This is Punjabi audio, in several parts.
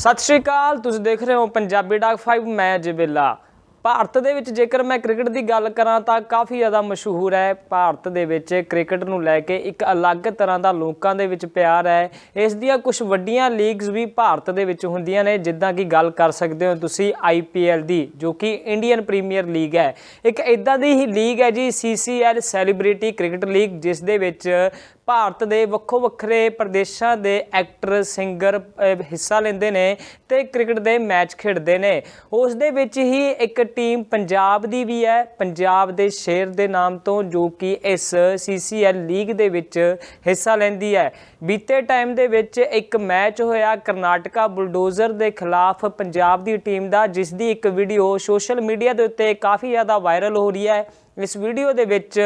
ਸਤਿ ਸ਼੍ਰੀ ਅਕਾਲ, ਤੁਸੀਂ ਦੇਖ ਰਹੇ ਹੋ ਪੰਜਾਬੀ ਡਾਕ 5 ਮੈਂ ਜਬੇਲਾ ਭਾਰਤ ਦੇ ਵਿੱਚ ਜੇਕਰ ਮੈਂ ਕ੍ਰਿਕਟ ਦੀ ਗੱਲ ਕਰਾਂ ਤਾਂ ਕਾਫੀ ਜ਼ਿਆਦਾ ਮਸ਼ਹੂਰ ਹੈ। ਭਾਰਤ ਦੇ ਵਿੱਚ ਕ੍ਰਿਕਟ ਨੂੰ ਲੈ ਕੇ ਇੱਕ ਅਲੱਗ ਤਰ੍ਹਾਂ ਦਾ ਲੋਕਾਂ ਦੇ ਵਿੱਚ ਪਿਆਰ ਹੈ। ਇਸ ਦੀਆਂ ਕੁਝ ਵੱਡੀਆਂ ਲੀਗਸ ਵੀ ਭਾਰਤ ਦੇ ਵਿੱਚ ਹੁੰਦੀਆਂ ਨੇ, ਜਿੱਦਾਂ ਕਿ ਗੱਲ ਕਰ ਸਕਦੇ ਹੋ ਤੁਸੀਂ IPL ਦੀ, ਜੋ ਕਿ ਇੰਡੀਅਨ ਪ੍ਰੀਮੀਅਰ ਲੀਗ ਹੈ। ਇੱਕ ਇਦਾਂ ਦੀ ਹੀ ਲੀਗ ਹੈ ਜੀ CCL ਸੈਲੀਬ੍ਰਿਟੀ ਕ੍ਰਿਕਟ ਲੀਗ, ਜਿਸ ਦੇ ਵਿੱਚ ਭਾਰਤ ਦੇ ਵੱਖੋ ਵੱਖਰੇ ਪ੍ਰਦੇਸ਼ਾਂ ਦੇ ਐਕਟਰ ਸਿੰਗਰ ਹਿੱਸਾ ਲੈਂਦੇ ਨੇ ਤੇ ਕ੍ਰਿਕਟ ਦੇ ਮੈਚ ਖੇਡਦੇ ਨੇ। ਉਸ ਦੇ ਵਿੱਚ ਹੀ ਇੱਕ ਟੀਮ ਪੰਜਾਬ ਦੀ ਵੀ ਹੈ, ਪੰਜਾਬ ਦੇ ਸ਼ੇਰ ਦੇ ਨਾਮ ਤੋਂ ਜੋ ਕਿ ਇਸ CCL ਲੀਗ ਦੇ ਵਿੱਚ ਹਿੱਸਾ ਲੈਂਦੀ ਹੈ। ਬੀਤੇ ਟਾਈਮ ਦੇ ਵਿੱਚ ਇੱਕ ਮੈਚ ਹੋਇਆ ਕਰਨਾਟਕਾ ਬੁਲਡੋਜ਼ਰ ਦੇ ਖਿਲਾਫ ਪੰਜਾਬ ਦੀ ਟੀਮ ਦਾ, ਜਿਸ ਦੀ ਇੱਕ ਵੀਡੀਓ ਸੋਸ਼ਲ ਮੀਡੀਆ ਦੇ ਉੱਤੇ ਕਾਫੀ ਜ਼ਿਆਦਾ ਵਾਇਰਲ ਹੋ ਰਹੀ ਹੈ। ਇਸ ਵੀਡੀਓ ਦੇ ਵਿੱਚ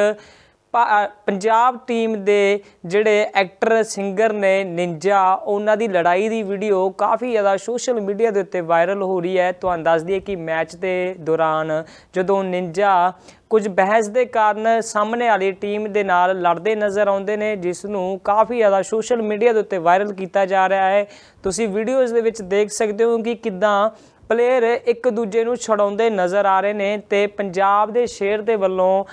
ਪੰਜਾਬ ਟੀਮ ਦੇ ਜਿਹੜੇ ਐਕਟਰ ਸਿੰਗਰ ਨੇ ਨਿੰਜਾ, ਉਹਨਾਂ ਦੀ ਲੜਾਈ ਦੀ ਵੀਡੀਓ ਕਾਫੀ ਜ਼ਿਆਦਾ ਸੋਸ਼ਲ ਮੀਡੀਆ ਦੇ ਉੱਤੇ ਵਾਇਰਲ ਹੋ ਰਹੀ ਹੈ। ਤੁਹਾਨੂੰ ਦੱਸ ਦਈਏ ਕਿ ਮੈਚ ਦੇ ਦੌਰਾਨ ਜਦੋਂ ਨਿੰਜਾ ਕੁਝ ਬਹਿਸ ਦੇ ਕਾਰਨ ਸਾਹਮਣੇ ਵਾਲੀ ਟੀਮ ਦੇ ਨਾਲ ਲੜਦੇ ਨਜ਼ਰ ਆਉਂਦੇ ਨੇ, ਜਿਸ ਨੂੰ ਕਾਫੀ ਜ਼ਿਆਦਾ ਸੋਸ਼ਲ ਮੀਡੀਆ ਦੇ ਉੱਤੇ ਵਾਇਰਲ ਕੀਤਾ ਜਾ ਰਿਹਾ ਹੈ। ਤੁਸੀਂ ਵੀਡੀਓਜ਼ ਦੇ ਵਿੱਚ ਦੇਖ ਸਕਦੇ ਹੋ ਕਿ ਕਿੱਦਾਂ ਪਲੇਅਰ ਇੱਕ ਦੂਜੇ ਨੂੰ ਛਡਾਉਂਦੇ ਨਜ਼ਰ ਆ ਰਹੇ ਨੇ ਤੇ ਪੰਜਾਬ ਦੇ ਸ਼ੇਰ ਦੇ ਵੱਲੋਂ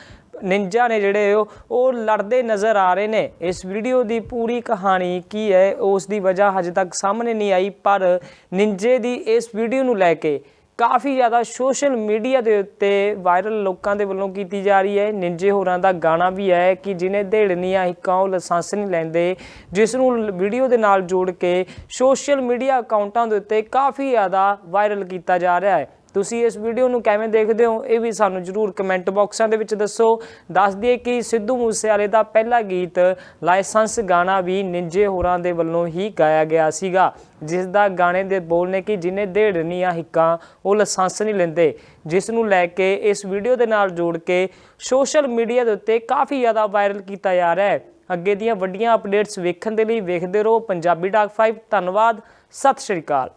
ਨਿੰਜਾ ਨੇ ਜਿਹੜੇ ਉਹ ਉਹ ਲੜਦੇ ਨਜ਼ਰ ਆ ਰਹੇ ਨੇ। ਇਸ ਵੀਡੀਓ ਦੀ ਪੂਰੀ ਕਹਾਣੀ ਕੀ ਹੈ, ਉਸ ਦੀ ਵਜ੍ਹਾ ਹਜੇ ਤੱਕ ਸਾਹਮਣੇ ਨਹੀਂ ਆਈ, ਪਰ ਨਿੰਜੇ ਦੀ ਇਸ ਵੀਡੀਓ ਨੂੰ ਲੈ ਕੇ ਕਾਫੀ ਜ਼ਿਆਦਾ ਸੋਸ਼ਲ ਮੀਡੀਆ ਦੇ ਉੱਤੇ ਵਾਇਰਲ ਲੋਕਾਂ ਦੇ ਵੱਲੋਂ ਕੀਤੀ ਜਾ ਰਹੀ ਹੈ। ਨਿੰਜੇ ਹੋਰਾਂ ਦਾ ਗਾਣਾ ਵੀ ਹੈ ਕਿ ਜਿਹਨੇ ਢੇੜਨੀਆਂ ਹਿੱਕਾਂ ਉਹ ਲਾਇਸੈਂਸ ਨਹੀਂ ਲੈਂਦੇ, ਜਿਸ ਨੂੰ ਵੀਡੀਓ ਦੇ ਨਾਲ ਜੋੜ ਕੇ ਸੋਸ਼ਲ ਮੀਡੀਆ ਅਕਾਊਂਟਾਂ ਦੇ ਉੱਤੇ ਕਾਫੀ ਜ਼ਿਆਦਾ ਵਾਇਰਲ ਕੀਤਾ ਜਾ ਰਿਹਾ ਹੈ। ਤੁਸੀਂ ਇਸ ਵੀਡੀਓ ਨੂੰ ਕਿਵੇਂ ਦੇਖਦੇ ਹੋ, ਇਹ ਵੀ ਸਾਨੂੰ ਜਰੂਰ ਕਮੈਂਟ ਬਾਕਸਾਂ ਦੇ ਵਿੱਚ ਦੱਸੋ। ਦੱਸ ਦਈਏ ਕਿ ਸਿੱਧੂ ਮੂਸੇਵਾਲੇ ਦਾ ਪਹਿਲਾ ਗੀਤ ਲਾਇਸੈਂਸ ਗਾਣਾ ਵੀ ਨਿੰਜੇ ਹੋਰਾਂ ਦੇ ਵੱਲੋਂ ਹੀ ਗਾਇਆ ਗਿਆ ਸੀਗਾ। ਜਿਸ ਦਾ ਗਾਣੇ ਦੇ ਬੋਲ ਨੇ ਕਿ ਜਿਹਨੇ ਢੇੜਨੀਆਂ ਹਿੱਕਾਂ, ਉਹ ਲਾਇਸੈਂਸ ਨਹੀਂ ਲੈਂਦੇ। ਜਿਸ ਨੂੰ ਲੈ ਕੇ ਇਸ ਵੀਡੀਓ ਦੇ ਨਾਲ ਜੋੜ ਕੇ ਸੋਸ਼ਲ ਮੀਡੀਆ ਦੇ ਉੱਤੇ ਕਾਫੀ ਜ਼ਿਆਦਾ ਵਾਇਰਲ ਕੀਤਾ ਜਾ ਰਿਹਾ ਹੈ। ਅੱਗੇ ਦੀਆਂ ਵੱਡੀਆਂ ਅਪਡੇਟਸ ਵੇਖਣ ਦੇ ਲਈ ਵੇਖਦੇ ਰਹੋ। ਪੰਜਾਬੀ ਡਾਕ 5 ਧੰਨਵਾਦ। ਸਤਿ ਸ਼੍ਰੀ ਅਕਾਲ।